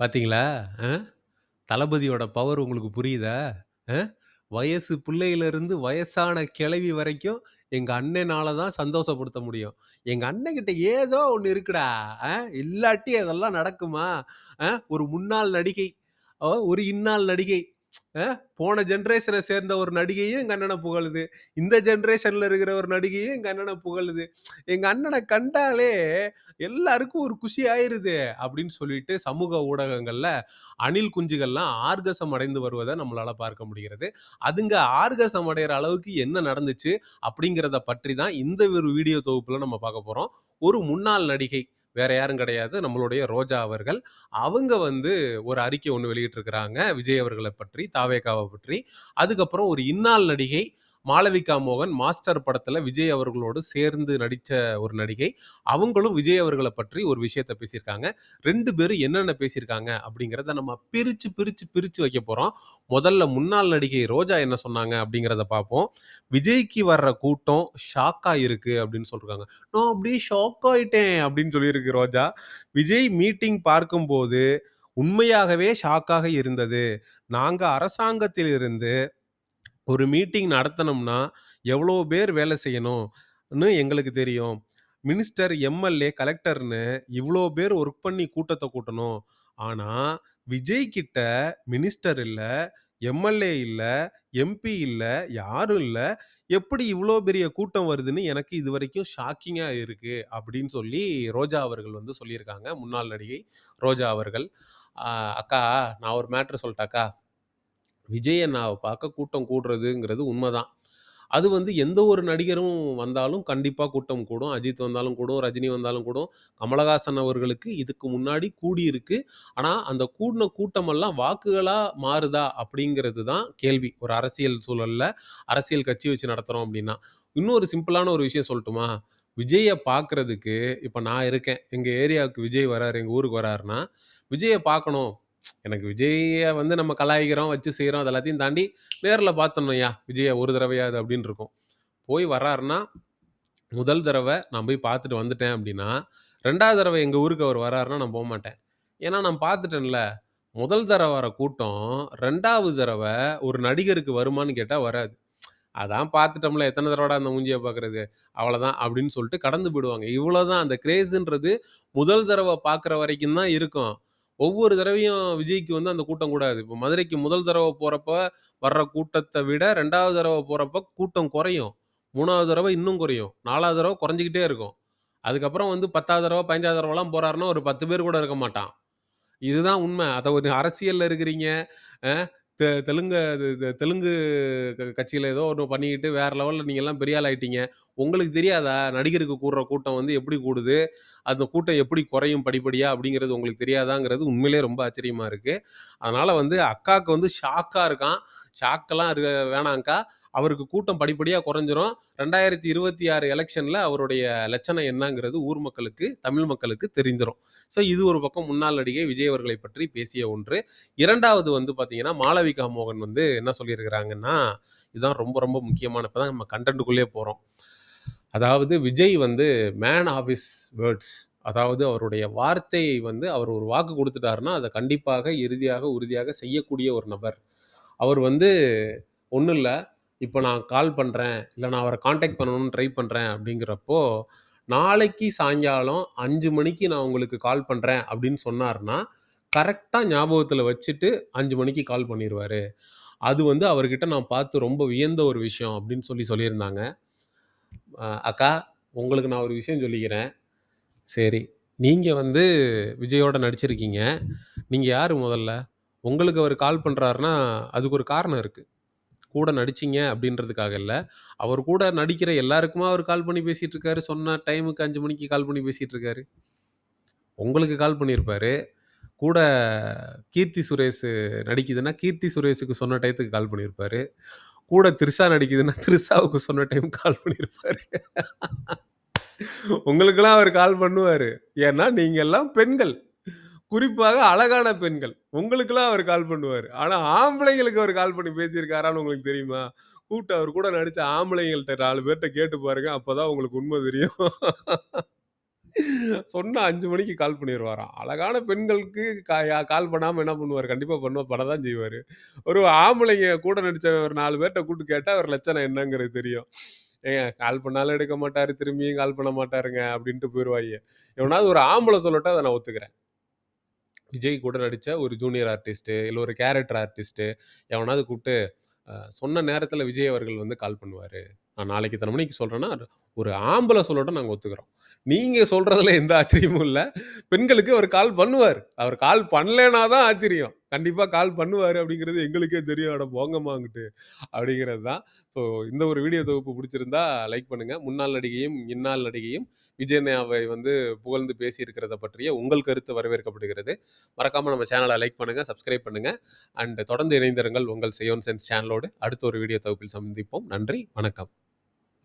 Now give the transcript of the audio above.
பார்த்தீங்களா? அ தளபதியோட பவர் உங்களுக்கு புரியுதா? அ வயசு பிள்ளையிலிருந்து வயசான கிழவி வரைக்கும் எங்க அண்ணனால தான் சந்தோஷப்படுத்த முடியும். எங்க அண்ணன்கிட்ட ஏதோ ஒண்ணு இருக்குடா. அ இல்லாட்டி அதெல்லாம் நடக்குமா? அ ஒரு முன்னாள் நடிகை, அ ஒரு இன்னாள் நடிகை. போன ஜென்ரேஷனை சேர்ந்த ஒரு நடிகையும் எங்க அண்ணனை புகழுது. இந்த ஜென்ரேஷன்ல இருக்கிற ஒரு நடிகையும் எங்க அண்ணனை புகழுது. எங்க அண்ணனை கண்டாலே எல்லாருக்கும் ஒரு குஷி ஆயிருது. அப்படின்னு சொல்லிட்டு சமூக ஊடகங்கள்ல அணில் குஞ்சுகள்லாம் ஆர்கசம் அடைந்து வருவதை நம்மளால பார்க்க முடிகிறது. அதுங்க ஆர்கசம் அடைகிற அளவுக்கு என்ன நடந்துச்சு? அப்படிங்கிறத பற்றி தான் இந்த ஒரு வீடியோ தொகுப்புல நம்ம பார்க்க போறோம். ஒரு முன்னாள் நடிகை வேற யாரும் கிடையாது. நம்மளுடைய ரோஜா அவர்கள். அவங்க வந்து ஒரு அறிக்கை ஒன்று வெளியிட்டிருக்கிறாங்க. விஜய் அவர்களை பற்றி, தாவேகாவை பற்றி. அதுக்கப்புறம் ஒரு இந்நாள் நடிகை மாளவிகா மோகன் மாஸ்டர் படத்துல விஜய் அவர்களோடு சேர்ந்து நடித்த ஒரு நடிகை. அவங்களும் விஜய் அவர்களை பற்றி ஒரு விஷயத்த பேசியிருக்காங்க. ரெண்டு பேரும் என்னென்ன பேசியிருக்காங்க அப்படிங்கிறத நம்ம பிரிச்சு, பிரிச்சு, பிரிச்சு வைக்க போறோம். முதல்ல முன்னாள் நடிகை ரோஜா என்ன சொன்னாங்க அப்படிங்கிறத பார்ப்போம். விஜய்க்கு வர்ற கூட்டம் ஷாக்கா இருக்கு அப்படின்னு சொல்கிறாங்க நான் அப்படியே ஷாக் ஆயிட்டேன் அப்படின்னு சொல்லியிருக்கு ரோஜா. விஜய் மீட்டிங் பார்க்கும்போது உண்மையாகவே ஷாக்காக இருந்தது. நாங்க அரசாங்கத்திலிருந்து ஒரு மீட்டிங் நடத்தணும்னா எவ்வளோ பேர் வேலை செய்யணும்னு எங்களுக்கு தெரியும். மினிஸ்டர், எம்.எல்.ஏ, கலெக்டர்ன்னு இவ்ளோ பேர் ஒர்க் பண்ணி கூட்டத்த கூட்டணும். ஆனா விஜய் கிட்ட மினிஸ்டர் இல்ல, எம்.எல்.ஏ இல்ல, எம்பி இல்ல, யாரும் இல்ல. எப்படி இவ்ளோ பெரிய கூட்டம் வருதுன்னு எனக்கு இதுவரைக்கும் ஷாக்கிங்கா இருக்கு. அப்படின்னு சொல்லி ரோஜா அவர்கள் வந்து சொல்லியிருக்காங்க. முன்னாள் நடிகை ரோஜா அவர்கள். அ அக்கா நான் ஒரு மேட்டர் சொல்லட்டாக்கா? விஜய் அண்ணாவ பார்க்க கூட்டம் கூடுறதுங்கிறது உண்மைதான். அது வந்து எந்த ஒரு நடிகரும் வந்தாலும் கண்டிப்பா கூட்டம் கூடும். அஜித் வந்தாலும் கூடும், ரஜினி வந்தாலும் கூடும். கமலஹாசன் அவர்களுக்கு இதுக்கு முன்னாடி கூடியிருக்கு. ஆனா அந்த கூடுன கூட்டமெல்லாம் வாக்குகளா மாறுதா? அப்படிங்கிறது தான் கேள்வி. ஒரு அரசியல் சூழல்ல அரசியல் கட்சி வச்சு நடத்துறோம் அப்படின்னா. இன்னொரு சிம்பிளான ஒரு விஷயம் சொல்லட்டுமா? விஜய பார்க்கறதுக்கு இப்ப நான் இருக்கேன். எங்க ஏரியாவுக்கு விஜய் வராரு, எங்க ஊருக்கு வராருன்னா, விஜய பார்க்கணும். எனக்கு விஜய்ய வந்து நம்ம கலாய்க்கிறோம், வச்சு செய்றோம். அது எல்லாத்தையும் தாண்டி நேர்ல பார்த்தரணும்யா விஜய ஒரு தடவையாவது அப்படின்னு இருக்கும். போய் வர்றாருன்னா, முதல் தடவ நான் போய் பார்த்துட்டு வந்துட்டேன் அப்படின்னா, 2வது தடவ எங்க ஊருக்கு அவர் வராருன்னா நான் போமாட்டேன். ஏன்னா நான் பார்த்துட்டேன்ல. முதல் தடவ வர கூட்டம் 2வது தடவ ஒரு நடிகருக்கு வருமான்னு கேட்டா வராது. அதான் பார்த்துட்டோம்ல எத்தன தடவடா அந்த மூஞ்சிய பார்க்கறது? அவ்வளதான் அப்படின்னு சொல்லிட்டு கடந்து போயிடுவாங்க. இவ்வளோதான் அந்த கிரேஸ்ன்றது முதல் தடவ பார்க்குற வரைக்கும் தான் இருக்கும். ஒவ்வொரு தடவையும் விஜய்க்கு வந்து அந்த கூட்டம் கூடாது. இப்போ மதுரைக்கு முதல் தடவை போகிறப்ப வர்ற கூட்டத்தை விட ரெண்டாவது தடவை போகிறப்ப கூட்டம் குறையும். மூணாவது தடவை இன்னும் குறையும். நாலாவது தடவை குறைஞ்சுக்கிட்டே இருக்கும். அதுக்கப்புறம் வந்து பத்தாவது தடவை பதினஞ்சாவது தடவைலாம் போகிறாருன்னா ஒரு 10 பேர் கூட இருக்க மாட்டான். இதுதான் உண்மை அதை ஒரு அரசியலில் இருக்கிறீங்க. தெ தெலுங்கு இது தெலுங்கு க ஏதோ ஒன்று பண்ணிக்கிட்டு வேறு லெவலில் நீங்கள்லாம் பெரிய ஆள் ஆகிட்டீங்க உங்களுக்கு தெரியாதா? நடிகருக்கு கூடுற கூட்டம் வந்து எப்படி கூடுது? அந்த கூட்டம் எப்படி குறையும் படிப்படியா? அப்படிங்கிறது உங்களுக்கு தெரியாதாங்கிறது உண்மையிலேயே ரொம்ப ஆச்சரியமா இருக்கு. அதனால வந்து அக்காவுக்கு வந்து ஷாக்கா இருக்கான். ஷாக்கெல்லாம் இருக்க வேணாங்க்கா. அவருக்கு கூட்டம் படிப்படியாக குறைஞ்சிரும். ரெண்டாயிரத்தி இருபத்தி ஆறு எலெக்ஷனில் அவருடைய லட்சணம் என்னங்கிறது ஊர் மக்களுக்கு, தமிழ் மக்களுக்கு தெரிஞ்சிடும் ஸோ இது ஒரு பக்கம் முன்னாள் நடிகை விஜய் அவர்களை பற்றி பேசிய ஒன்று. இரண்டாவது வந்து பார்த்தீங்கன்னா, மாளவிகா மோகன் வந்து என்ன சொல்லியிருக்கிறாங்கன்னா, இதுதான் ரொம்ப ரொம்ப முக்கியமான இப்போ தான் நம்ம கண்டென்ட்டுக்குள்ளே போகிறோம் அதாவது விஜய் வந்து மேன் ஆஃப் ஹிஸ் வேர்ட்ஸ். அதாவது அவருடைய வார்த்தையை வந்து அவர் ஒரு வாக்கு கொடுத்துட்டாருன்னா அதை கண்டிப்பாக, இறுதியாக, உறுதியாக செய்யக்கூடிய ஒரு நபர். அவர் வந்து ஒன்றும் இல்லை இப்போ நான் கால் பண்ணுறேன் இல்லை நான் அவரை காண்டாக்ட் பண்ணணும்னு ட்ரை பண்ணுறேன் அப்படிங்கிறப்போ, நாளைக்கு சாயங்காலம் அஞ்சு மணிக்கு நான் உங்களுக்கு கால் பண்ணுறேன் அப்படின்னு சொன்னார்னா கரெக்டாக ஞாபகத்தில் வச்சுட்டு அஞ்சு மணிக்கு கால் பண்ணிடுவார் அது வந்து அவர்கிட்ட நான் பார்த்து ரொம்ப வியந்த ஒரு விஷயம் அப்படின்னு சொல்லி சொல்லியிருந்தாங்க. அக்கா உங்களுக்கு நான் ஒரு விஷயம் சொல்லிக்கிறேன். சரி. நீங்கள் வந்து விஜயோட நடிச்சிருக்கீங்க. நீங்கள் யார் முதல்ல? உங்களுக்கு அவர் கால் பண்ணுறாருன்னா அதுக்கு ஒரு காரணம் இருக்குது கூட நடிச்சிங்க அப்படின்றதுக்காக இல்லை அவர் கூட நடிக்கிற எல்லாருக்குமா அவர் கால் பண்ணி பேசிட்டு இருக்காரு? சொன்ன டைமுக்கு அஞ்சு மணிக்கு கால் பண்ணி பேசிகிட்டு இருக்காரு? உங்களுக்கு கால் பண்ணியிருப்பாரு. கூட கீர்த்தி சுரேஷ் நடிக்குதுன்னா, கீர்த்தி சுரேஷுக்கு சொன்ன டயத்துக்கு கால் பண்ணியிருப்பாரு. கூட திருசா நடிக்குதுன்னா, திருசாவுக்கு சொன்ன டைம் கால் பண்ணியிருப்பாரு. உங்களுக்கெல்லாம் அவர் கால் பண்ணுவாரு. ஏன்னா நீங்கள் எல்லாம் பெண்கள். குறிப்பாக அழகான பெண்கள். உங்களுக்கெல்லாம் அவர் கால் பண்ணுவாரு. ஆனால் ஆம்பளைங்களுக்கு அவர் கால் பண்ணி பேசியிருக்காரான்னு உங்களுக்கு தெரியுமா? கூப்பிட்டு அவர் கூட நடிச்ச ஆம்பளைங்கள்ட்ட நாலு பேர்கிட்ட கேட்டு பாருங்க. அப்போதான் உங்களுக்கு உண்மை தெரியும். சொன்னா அஞ்சு மணிக்கு கால் பண்ணிடுவாராம் அழகான பெண்களுக்கு கா கால் பண்ணாம என்ன பண்ணுவார் கண்டிப்பா பண்ணுவா பண்ண தான் செய்வாரு. ஒரு ஆம்பளைங்க கூட நடிச்ச ஒரு நாலு பேர்ட்ட கூட்டு கேட்டா அவர் லட்சணம் என்னங்கிறது தெரியும். ஏங்க கால் பண்ணாலும் எடுக்க மாட்டாரு, திரும்பியும் கால் பண்ண மாட்டாருங்க அப்படின்ட்டு போயிருவாய்ங்க. எவனாவது ஒரு ஆம்பளை சொல்லட்டா அதை நான் ஒத்துக்கிறேன். விஜய் கூட நடித்த ஒரு ஜூனியர் ஆர்டிஸ்ட்டு, இல்லை ஒரு கேரக்டர் ஆர்டிஸ்ட்டு எவனாவது கூப்பிட்டு சொன்ன நேரத்தில் விஜய் அவர்கள் வந்து கால் பண்ணுவார் நான் நாளைக்கு இத்தனை மணிக்கு சொல்கிறேன்னா ஒரு ஆம்பளை சொல்லட்டும் நாங்கள் ஒத்துக்கிறோம். நீங்கள் சொல்கிறதுல எந்த ஆச்சரியமும் இல்லை பெண்களுக்கு அவர் கால் பண்ணுவார் அவர் கால் பண்ணலனா தான் ஆச்சரியம். கண்டிப்பாக கால் பண்ணுவார் அப்படிங்கிறது எங்களுக்கே தெரியும். அட போங்கம்மா அப்படிங்கிறது தான். ஸோ இந்த ஒரு வீடியோ தொகுப்பு பிடிச்சிருந்தா லைக் பண்ணுங்கள் முன்னாள் நடிகையும், இந்நாள் நடிகையும் விஜய் வந்து புகழ்ந்து பேசியிருக்கிறத பற்றிய உங்கள் கருத்து வரவேற்கப்படுகிறது. மறக்காமல் நம்ம சேனலை லைக் பண்ணுங்கள் சப்ஸ்கிரைப் பண்ணுங்கள் அண்ட் தொடர்ந்து இணைந்திருங்கள் உங்கள் செய்யோன் சென்ஸ் சேனலோடு. அடுத்த ஒரு வீடியோ தொகுப்பில் சந்திப்போம். நன்றி, வணக்கம்.